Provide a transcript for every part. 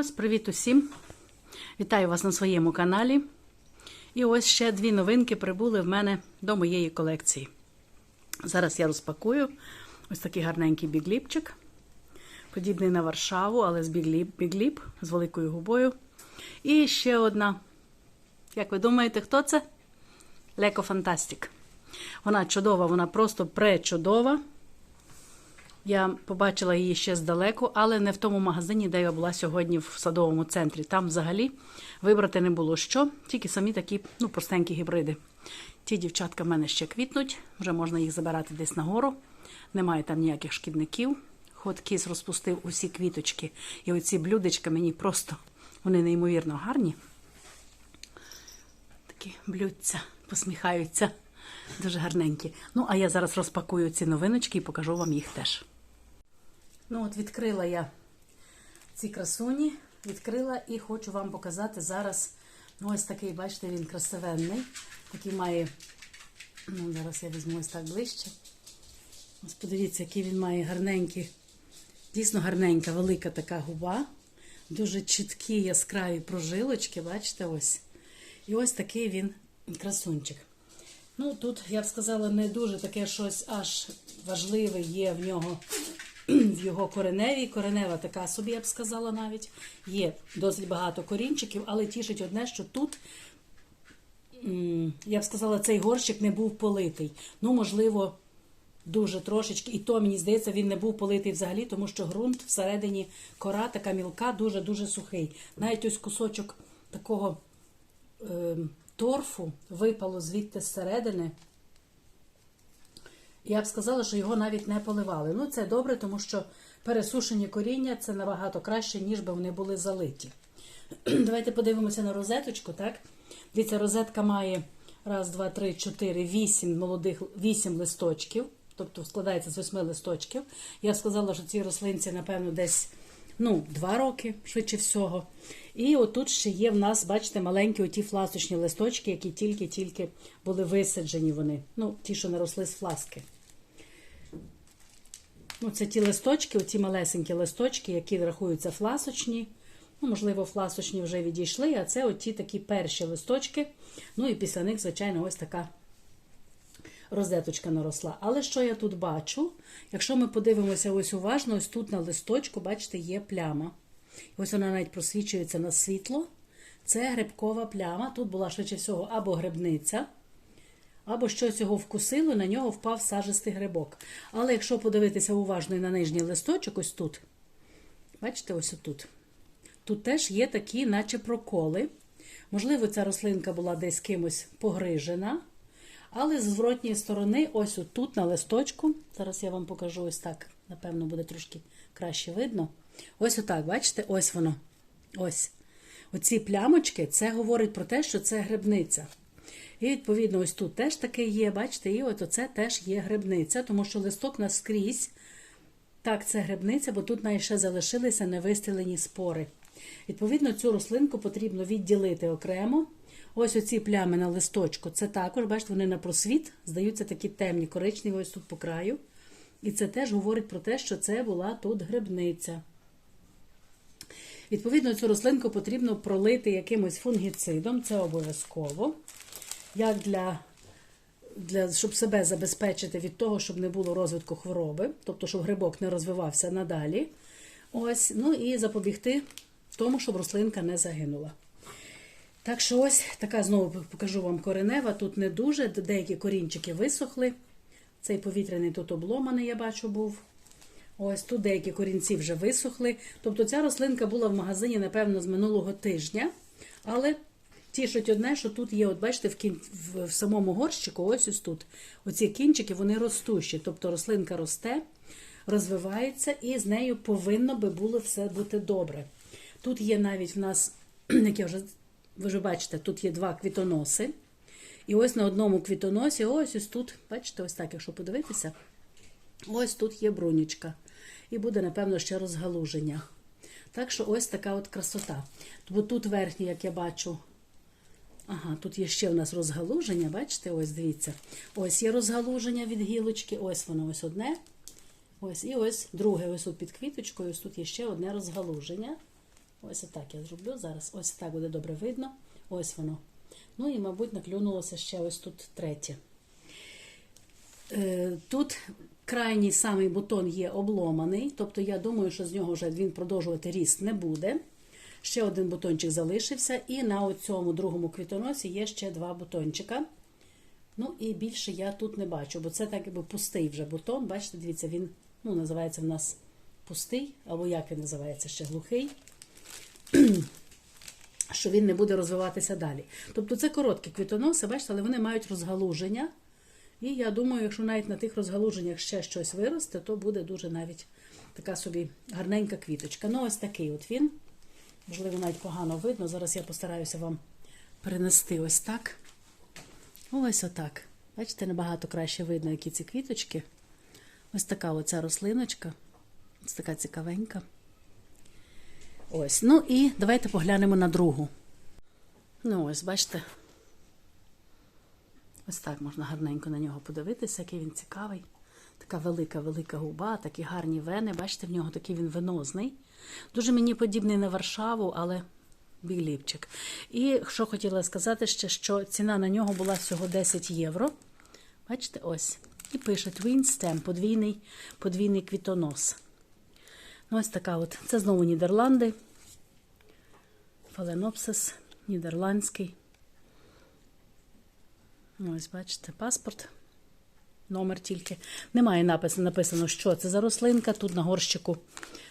Ось привіт усім! Вітаю вас на своєму каналі. І ось ще дві новинки прибули в мене до моєї колекції. Зараз я розпакую ось такий гарненький бігліпчик. Подібний на Варшаву, але з бігліп, бігліп з великою губою. І ще одна. Як ви думаєте, хто це? Леко Фантастик. Вона чудова, вона просто пречудова. Я побачила її ще здалеку, але не в тому магазині, де я була сьогодні в садовому центрі. Там взагалі вибрати не було що, тільки самі такі ну, простенькі гібриди. Ті дівчатка в мене ще квітнуть, вже можна їх забирати десь нагору. Немає там ніяких шкідників. Ход кіс розпустив усі квіточки. І оці блюдечка мені просто вони неймовірно гарні. Такі блюдця, посміхаються. Дуже гарненькі. Ну, а я зараз розпакую ці новиночки і покажу вам їх теж. Ну, от відкрила я ці красуні, відкрила і хочу вам показати зараз. Ну, ось такий, бачите, він красивенний. Такий має. Ну, зараз я візьму ось так ближче. Ось подивіться, який він має гарненький, дійсно гарненька, велика така губа. Дуже чіткі яскраві прожилочки, бачите, ось. І ось такий він красунчик. Ну, тут, я б сказала, не дуже таке щось аж важливе є в нього в його кореневій. Коренева така собі, я б сказала навіть. Є досить багато корінчиків, але тішить одне, що тут, я б сказала, цей горщик не був политий. Ну, можливо, дуже трошечки. І то, мені здається, він не був политий взагалі, тому що ґрунт всередині кора така мілка, дуже-дуже сухий. Навіть ось кусочок такого е, торфу випало звідти зсередини. Я б сказала, що його навіть не поливали. Ну, це добре, тому що пересушені коріння це набагато краще, ніж би вони були залиті. Давайте подивимося на розеточку, так? Дивіться, розетка має раз, два, три, чотири, вісім молодих, вісім листочків, тобто складається з восьми листочків. Я б сказала, що ці рослинці, напевно, десь ну, два роки, швидше всього. І отут ще є в нас, бачите, маленькі оті фласочні листочки, які тільки-тільки були висаджені вони. Ну, ті, що наросли з фласки. Ну, це ті листочки, оті малесенькі листочки, які рахуються фласочні. Ну, можливо, фласочні вже відійшли, а це оті такі перші листочки. Ну і після них, звичайно, ось така розеточка наросла. Але що я тут бачу? Якщо ми подивимося ось уважно, ось тут на листочку, бачите, є пляма. Ось вона навіть просвічується на світло. Це грибкова пляма. Тут була швидше всього або грибниця, або щось його вкусило, на нього впав сажистий грибок. Але якщо подивитися уважно на нижній листочок, ось тут, бачите, ось отут. Тут теж є такі, наче проколи. Можливо, ця рослинка була десь кимось погрижена. Але з зворотньої сторони, ось отут на листочку, зараз я вам покажу ось так, напевно, буде трошки краще видно. Ось отак, бачите, ось воно. Ось. Оці плямочки, це говорить про те, що це грибниця. І, відповідно, ось тут теж таке є, бачите, і от оце теж є грибниця, тому що листок наскрізь. Так, це грибниця, бо тут ще залишилися невистелені спори. Відповідно, цю рослинку потрібно відділити окремо. Ось оці плями на листочку, це також, бачите, вони на просвіт, здаються такі темні, коричневі, ось тут по краю. І це теж говорить про те, що це була тут грибниця. Відповідно, цю рослинку потрібно пролити якимось фунгіцидом, це обов'язково. Як для, для, щоб себе забезпечити від того, щоб не було розвитку хвороби, тобто, щоб грибок не розвивався надалі. Ось, ну і запобігти тому, щоб рослинка не загинула. Так що ось така знову покажу вам коренева. Тут не дуже, деякі корінчики висохли. Цей повітряний тут обломаний, я бачу, був. Ось тут деякі корінці вже висохли. Тобто ця рослинка була в магазині, напевно, з минулого тижня. Але тішить одне, що тут є, от бачите, в, кін... в, самому горщику, ось ось тут. Оці кінчики, вони ростущі. Тобто рослинка росте, розвивається, і з нею повинно би було все бути добре. Тут є навіть в нас, як я вже ви вже бачите, тут є два квітоноси. І ось на одному квітоносі, ось ось тут, бачите, ось так, якщо подивитися, ось тут є брунічка. І буде, напевно, ще розгалуження. Так що ось така от красота. Бо тут верхній, як я бачу, ага, тут є ще в нас розгалуження, бачите, ось дивіться. Ось є розгалуження від гілочки, ось воно ось одне. Ось і ось друге, ось тут під квіточкою, ось тут є ще одне розгалуження. Ось отак я зроблю зараз. Ось так буде добре видно. Ось воно. Ну і, мабуть, наклюнулося ще ось тут третє. Е, Тут крайній самий бутон є обломаний, тобто я думаю, що з нього вже він продовжувати ріст не буде. Ще один бутончик залишився, і на цьому другому квітоносі є ще два бутончика. Ну і більше я тут не бачу, бо це так якби пустий вже бутон. Бачите, дивіться, він ну, називається в нас пустий, або як він називається ще глухий що він не буде розвиватися далі. Тобто це короткі квітоноси, бачите, але вони мають розгалуження. І я думаю, якщо навіть на тих розгалуженнях ще щось виросте, то буде дуже навіть така собі гарненька квіточка. Ну, ось такий от він. Можливо, навіть погано видно. Зараз я постараюся вам перенести ось так. Ось отак. Бачите, набагато краще видно, які ці квіточки. Ось така оця рослиночка. Ось така цікавенька. Ось. Ну і давайте поглянемо на другу. Ну, ось, бачите. Ось так можна гарненько на нього подивитися, який він цікавий. Така велика-велика губа, такі гарні вени. Бачите, в нього такий він венозний. Дуже мені подібний на Варшаву, але бігліпчик. І що хотіла сказати ще, що ціна на нього була всього 10 євро. Бачите, ось. І пише Twin Stem, подвійний, подвійний квітонос. Ось така от. Це знову Нідерланди. Фаленопсис, нідерландський. Ось, бачите, паспорт. Номер тільки. Немає написано, написано, що це за рослинка. Тут на горщику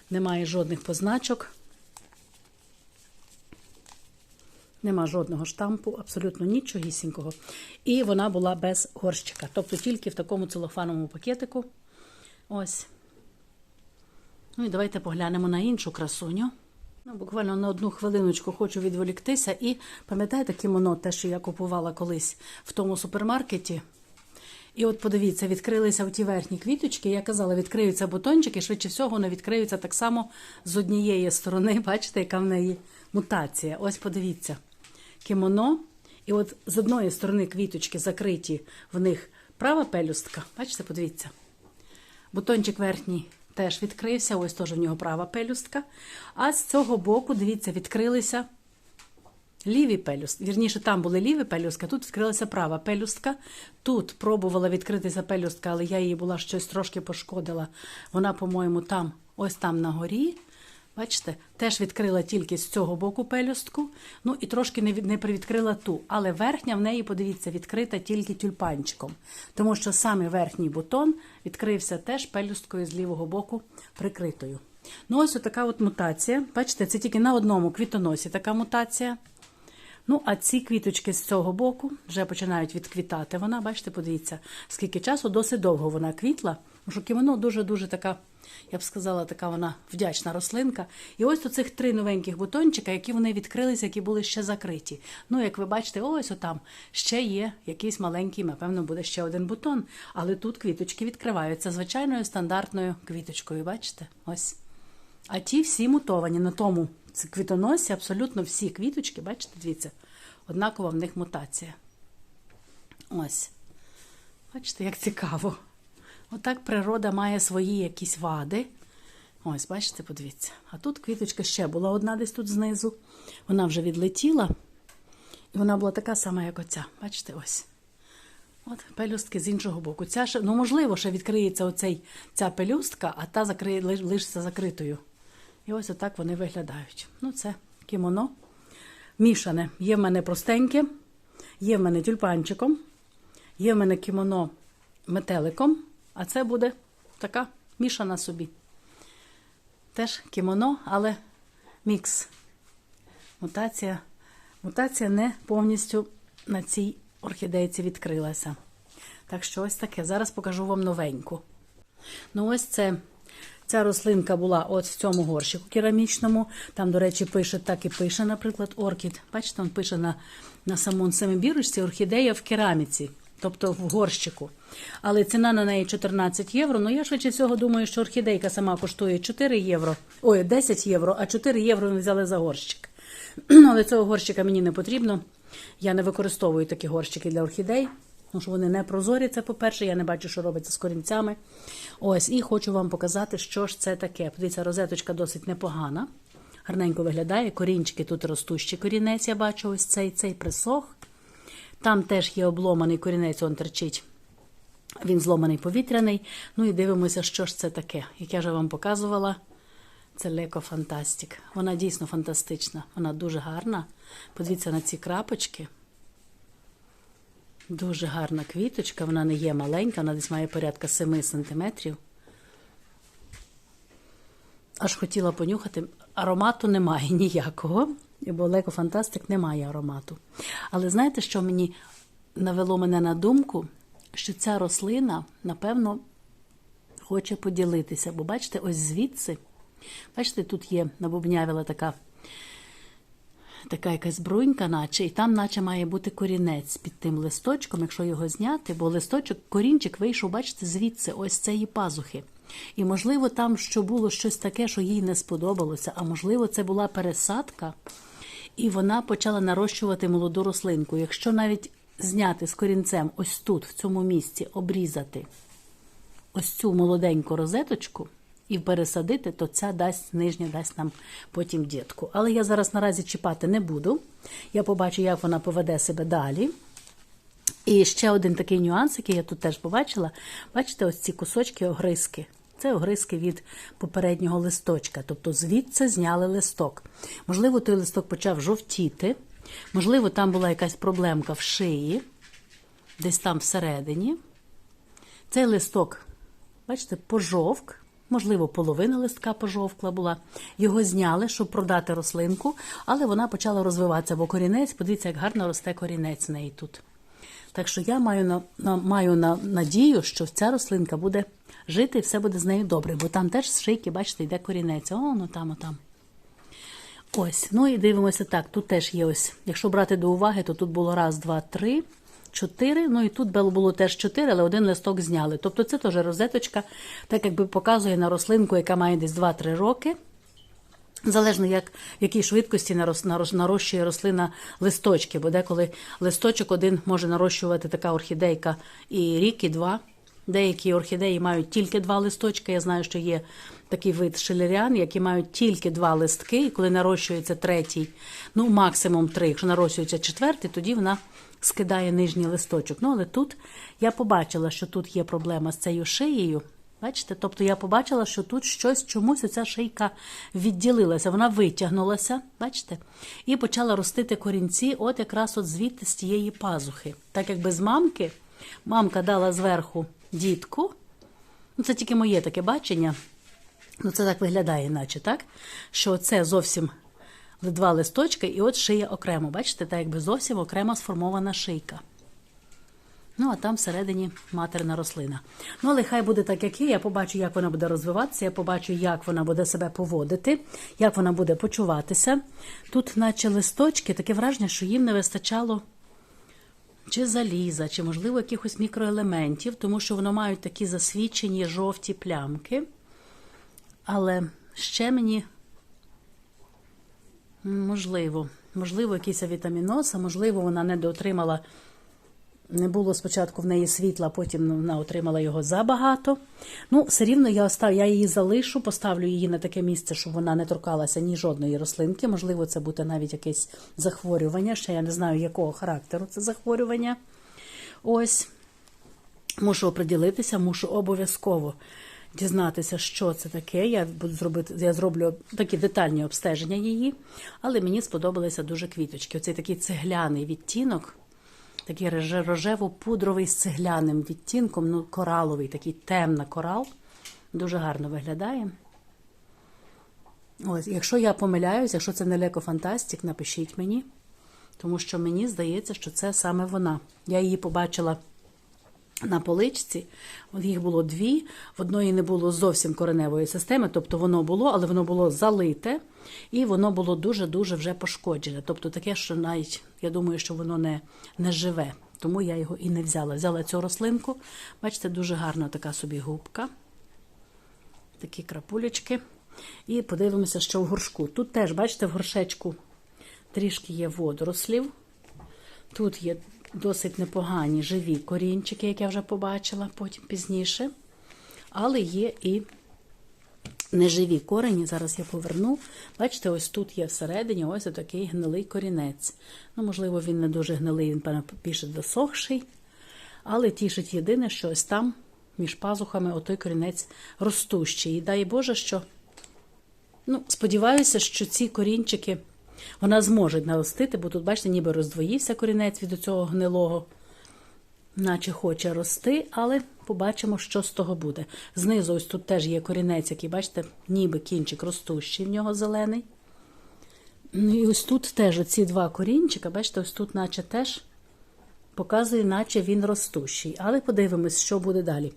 немає жодних позначок. Нема жодного штампу, абсолютно нічогісінького. І вона була без горщика. Тобто тільки в такому целофановому пакетику. Ось. Ну і давайте поглянемо на іншу красуню. Ну, буквально на одну хвилиночку хочу відволіктися. І пам'ятаєте кімоно, те, що я купувала колись в тому супермаркеті. І от подивіться, відкрилися ті верхні квіточки. Я казала, відкриються бутончики, швидше всього, вони відкриються так само з однієї сторони. Бачите, яка в неї мутація. Ось подивіться. Кімоно. І от з одної сторони квіточки закриті в них права пелюстка. Бачите, подивіться. Бутончик верхній теж відкрився, ось теж в нього права пелюстка. А з цього боку, дивіться, відкрилися ліві пелюстки. Вірніше, там були ліві пелюстки, тут відкрилася права пелюстка. Тут пробувала відкритися пелюстка, але я її була щось трошки пошкодила. Вона, по-моєму, там, ось там на горі. Бачите, теж відкрила тільки з цього боку пелюстку, ну і трошки не, від, не привідкрила ту. Але верхня в неї, подивіться, відкрита тільки тюльпанчиком. Тому що саме верхній бутон відкрився теж пелюсткою з лівого боку прикритою. Ну, ось така от мутація. Бачите, це тільки на одному квітоносі така мутація. Ну, а ці квіточки з цього боку вже починають відквітати. Вона, бачите, подивіться, скільки часу досить довго вона квітла. Тому що кімоно дуже-дуже така, я б сказала, така вона вдячна рослинка. І ось у цих три новеньких бутончика, які вони відкрилися, які були ще закриті. Ну, як ви бачите, ось отам ще є якийсь маленький, напевно, буде ще один бутон. Але тут квіточки відкриваються звичайною стандартною квіточкою. Бачите? Ось. А ті всі мутовані на тому квітоносі, абсолютно всі квіточки, бачите, дивіться, однакова в них мутація. Ось. Бачите, як цікаво. Отак природа має свої якісь вади. Ось, бачите, подивіться. А тут квіточка ще була одна десь тут знизу. Вона вже відлетіла. І вона була така сама, як оця. Бачите, ось. От пелюстки з іншого боку. Ця ще, ну, можливо, ще відкриється оцей, ця пелюстка, а та закриє, лиш- лишиться закритою. І ось отак вони виглядають. Ну, це кімоно. Мішане. Є в мене простеньке, є в мене тюльпанчиком, є в мене кімоно метеликом, а це буде така мішана собі. Теж кімоно, але мікс. Мутація. Мутація не повністю на цій орхідейці відкрилася. Так що ось таке. Зараз покажу вам новеньку. Ну, ось це. Ця рослинка була от в цьому горщику керамічному. Там, до речі, пише, так і пише, наприклад, оркід. Бачите, він пише на, на самому самій бірочці орхідея в кераміці, тобто в горщику. Але ціна на неї 14 євро. Ну, я швидше всього думаю, що орхідейка сама коштує 4 євро. Ой, 10 євро, а 4 євро ми взяли за горщик. Але цього горщика мені не потрібно. Я не використовую такі горщики для орхідей. Тому що вони не прозорі, це по-перше, я не бачу, що робиться з корінцями. Ось, і хочу вам показати, що ж це таке. Подивіться, розеточка досить непогана. гарненько виглядає. Корінчики тут ростущий корінець, я бачу, ось цей цей присох. Там теж є обломаний корінець, он терчить. Він зломаний повітряний. Ну і дивимося, що ж це таке. Як я вже вам показувала, це Леко Фантастик. Вона дійсно фантастична. Вона дуже гарна. Подивіться на ці крапочки. Дуже гарна квіточка, вона не є маленька, вона десь має порядка 7 сантиметрів. Аж хотіла понюхати. Аромату немає ніякого, бо Леко Фантастик не має аромату. Але знаєте, що мені навело мене на думку, що ця рослина, напевно, хоче поділитися. Бо бачите, ось звідси, бачите, тут є набубнявіла така така якась брунька, наче, і там, наче, має бути корінець під тим листочком, якщо його зняти, бо листочок, корінчик вийшов, бачите, звідси, ось цієї пазухи. І, можливо, там що було щось таке, що їй не сподобалося, а можливо, це була пересадка, і вона почала нарощувати молоду рослинку. Якщо навіть зняти з корінцем ось тут, в цьому місці, обрізати ось цю молоденьку розеточку і пересадити, то ця дасть нижня дасть нам потім дітку. Але я зараз наразі чіпати не буду. Я побачу, як вона поведе себе далі. І ще один такий нюанс, який я тут теж побачила. Бачите, ось ці кусочки огризки. Це огризки від попереднього листочка. Тобто звідси зняли листок. Можливо, той листок почав жовтіти. Можливо, там була якась проблемка в шиї, десь там всередині. Цей листок, бачите, пожовк. Можливо, половина листка пожовкла була. Його зняли, щоб продати рослинку, але вона почала розвиватися, бо корінець, подивіться, як гарно росте корінець в неї тут. Так що я маю на, на, маю на, надію, що ця рослинка буде жити і все буде з нею добре, бо там теж шийки, бачите, йде корінець. О, ну там, о. Ось, ну і дивимося так. Тут теж є ось. Якщо брати до уваги, то тут було раз, два, три, чотири. Ну і тут було теж чотири, але один листок зняли. Тобто це теж розеточка, так якби показує на рослинку, яка має десь 2-3 роки. Залежно, як, в якій швидкості нарощує рослина листочки, бо деколи листочок один може нарощувати така орхідейка і рік, і два. Деякі орхідеї мають тільки два листочки. Я знаю, що є такий вид шелеріан, які мають тільки два листки, і коли нарощується третій, ну максимум три. Якщо нарощується четвертий, тоді вона скидає нижній листочок. Ну, але тут я побачила, що тут є проблема з цією шиєю. Бачите? Тобто я побачила, що тут щось чомусь оця шийка відділилася, вона витягнулася, бачите? І почала ростити корінці, от якраз от звідти з тієї пазухи. Так як без мамки, мамка дала зверху дітку. Ну, Це тільки моє таке бачення. Ну, це так виглядає, наче, так? Що це зовсім два листочки, і от шия окремо. Бачите, так якби зовсім окремо сформована шийка. Ну, а там всередині материна рослина. Ну, але хай буде так, як є. Я побачу, як вона буде розвиватися, я побачу, як вона буде себе поводити, як вона буде почуватися. Тут, наче листочки, таке враження, що їм не вистачало чи заліза, чи, можливо, якихось мікроелементів, тому що воно мають такі засвічені жовті плямки. Але ще мені, можливо, можливо, якийсь вітаміноз, а можливо, вона не доотримала. Не було спочатку в неї світла, потім вона отримала його забагато. Ну, все рівно я остав, я її залишу, поставлю її на таке місце, щоб вона не торкалася ні жодної рослинки. Можливо, це буде навіть якесь захворювання. Ще я не знаю, якого характеру це захворювання. Ось, мушу оприділитися, мушу обов'язково дізнатися, що це таке. Я буду зробити, я зроблю такі детальні обстеження її, але мені сподобалися дуже квіточки. Оцей такий цегляний відтінок. Такий рожево-пудровий з цегляним відтінком, ну, кораловий, такий темна корал. Дуже гарно виглядає. Ось, Якщо я помиляюсь, якщо це не Леко Фантастик, напишіть мені, тому що мені здається, що це саме вона. Я її побачила на поличці, їх було дві, в одної не було зовсім кореневої системи, тобто воно було, але воно було залите, і воно було дуже-дуже вже пошкоджене. Тобто таке, що навіть я думаю, що воно не, не живе. Тому я його і не взяла. Взяла цю рослинку. Бачите, дуже гарна така собі губка. Такі крапулечки. І подивимося, що в горшку. Тут теж, бачите, в горшечку трішки є водорослів. Тут є досить непогані живі корінчики, як я вже побачила потім пізніше. Але є і неживі корені. Зараз я поверну. Бачите, ось тут є всередині ось такий гнилий корінець. Ну, можливо, він не дуже гнилий, він більше досохший. Але тішить єдине, що ось там між пазухами отой корінець ростущий. І дай Боже, що ну, сподіваюся, що ці корінчики вона зможе наростити, бо тут, бачите, ніби роздвоївся корінець від цього гнилого, наче хоче рости, але побачимо, що з того буде. Знизу ось тут теж є корінець, який, бачите, ніби кінчик ростущий, в нього зелений. Ну і ось тут теж оці два корінчика, бачите, ось тут, наче теж показує, наче він ростущий. Але подивимось, що буде далі.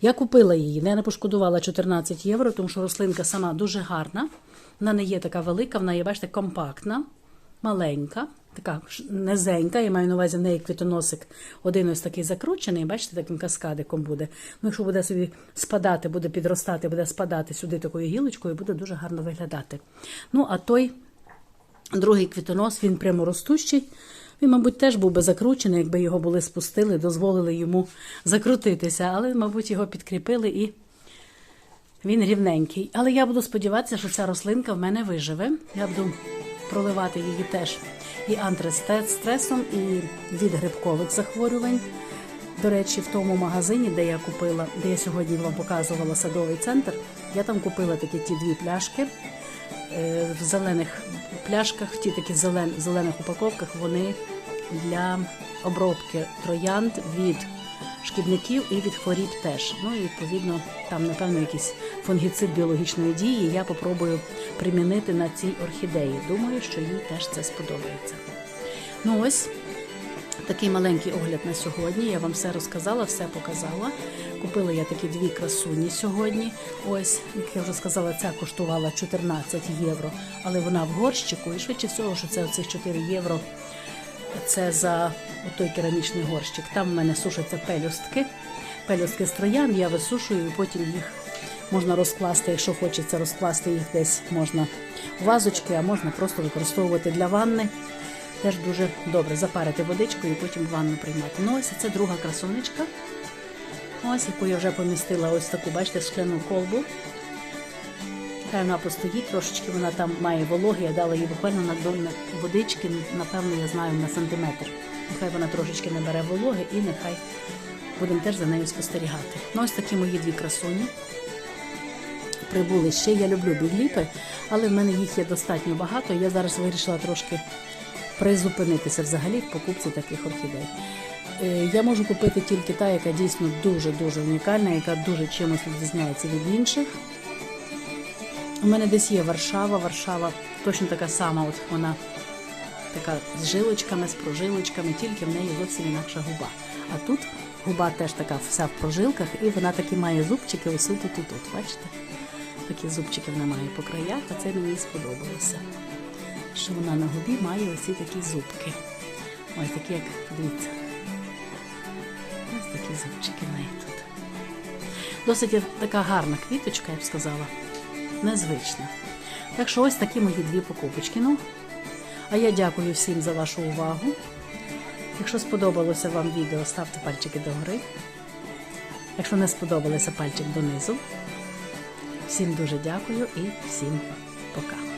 Я купила її, не пошкодувала 14 євро, тому що рослинка сама дуже гарна. Вона не є така велика, вона є, бачите, компактна, маленька, така низенька. Я маю на увазі в неї квітоносик один ось такий закручений, бачите, таким каскадиком буде. Ну, якщо буде собі спадати, буде підростати, буде спадати сюди такою гілочкою, буде дуже гарно виглядати. Ну, а той Другий квітонос, він пряморостущий. Він, мабуть, теж був би закручений, якби його були спустили, дозволили йому закрутитися, але, мабуть, його підкріпили і він рівненький. Але я буду сподіватися, що ця рослинка в мене виживе. Я буду проливати її теж і антистресом, і від грибкових захворювань. До речі, в тому магазині, де я купила, де я сьогодні вам показувала садовий центр, я там купила такі ті дві пляшки е, в зелених пляшках, ті такі зелен, зелених упаковках, вони для обробки троянд від шкідників і від хворіб теж. Ну і відповідно там, напевно, якийсь фунгіцид біологічної дії. Я попробую примінити на цій орхідеї. Думаю, що їй теж це сподобається. Ну ось Такий маленький огляд на сьогодні. Я вам все розказала, все показала. Купила я такі дві красуні сьогодні. Ось, як я вже сказала, ця коштувала 14 євро, але вона в горщику. І швидше всього, що це оцих 4 євро. Це за той керамічний горщик. Там в мене сушаться пелюстки. Пелюстки з троян, я висушую і потім їх можна розкласти, якщо хочеться розкласти їх десь можна в вазочки, а можна просто використовувати для ванни. Теж дуже добре запарити водичкою і потім ванну приймати. Ну ось це друга красунечка. Ось, яку я вже помістила ось таку, бачите, скляну колбу. Хай вона постоїть трошечки, вона там має вологи, я дала їй буквально на донне водички, напевно, я знаю, на сантиметр. Нехай вона трошечки набере вологи і нехай будемо теж за нею спостерігати. Ну, ось такі мої дві красуні. Прибули ще. Я люблю бігліпи, але в мене їх є достатньо багато. Я зараз вирішила трошки призупинитися взагалі в покупці таких орхідей. Е, Я можу купити тільки та, яка дійсно дуже-дуже унікальна, яка дуже чимось відрізняється від інших. У мене десь є Варшава. Варшава точно така сама, от вона така з жилочками, з прожилочками, тільки в неї зовсім інакша губа. А тут губа теж така вся в прожилках, і вона такі має зубчики ось тут і тут. Бачите? Такі зубчики вона має по краях, а це мені сподобалося. Що вона на губі має оці такі зубки. Ось такі, як дивіться. Ось такі зубчики в неї тут. Досить така гарна квіточка, я б сказала. Незвична. Так що ось такі мої дві покупочки. Ну, а я дякую всім за вашу увагу. Якщо сподобалося вам відео, ставте пальчики догори. Якщо не сподобалося пальчик донизу. Всім дуже дякую і всім пока.